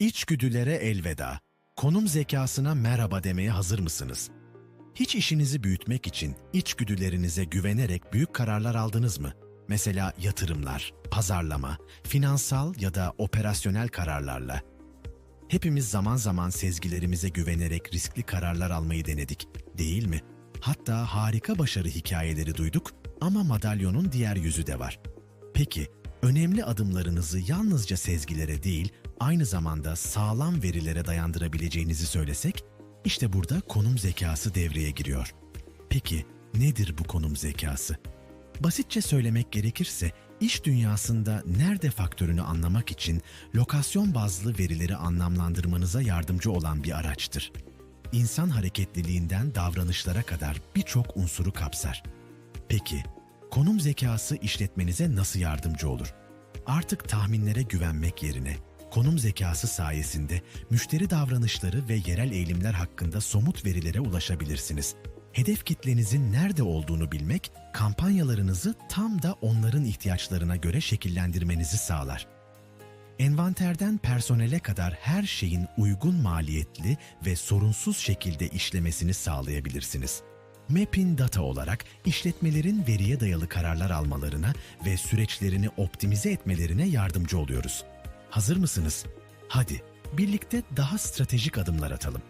İçgüdülere elveda. Konum zekasına merhaba demeye hazır mısınız? Hiç işinizi büyütmek için içgüdülerinize güvenerek büyük kararlar aldınız mı? Mesela yatırımlar, pazarlama, finansal ya da operasyonel kararlarla. Hepimiz zaman zaman sezgilerimize güvenerek riskli kararlar almayı denedik, değil mi? Hatta harika başarı hikayeleri duyduk ama madalyonun diğer yüzü de var. Peki, önemli adımlarınızı yalnızca sezgilere değil, aynı zamanda sağlam verilere dayandırabileceğinizi söylesek, işte burada konum zekası devreye giriyor. Peki, nedir bu konum zekası? Basitçe söylemek gerekirse, iş dünyasında nerede faktörünü anlamak için lokasyon bazlı verileri anlamlandırmanıza yardımcı olan bir araçtır. İnsan hareketliliğinden davranışlara kadar birçok unsuru kapsar. Peki, konum zekası işletmenize nasıl yardımcı olur? Artık tahminlere güvenmek yerine konum zekası sayesinde müşteri davranışları ve yerel eğilimler hakkında somut verilere ulaşabilirsiniz. Hedef kitlenizin nerede olduğunu bilmek, kampanyalarınızı tam da onların ihtiyaçlarına göre şekillendirmenizi sağlar. Envanterden personele kadar her şeyin uygun maliyetli ve sorunsuz şekilde işlemesini sağlayabilirsiniz. Mapping Data olarak işletmelerin veriye dayalı kararlar almalarına ve süreçlerini optimize etmelerine yardımcı oluyoruz. Hazır mısınız? Hadi birlikte daha stratejik adımlar atalım.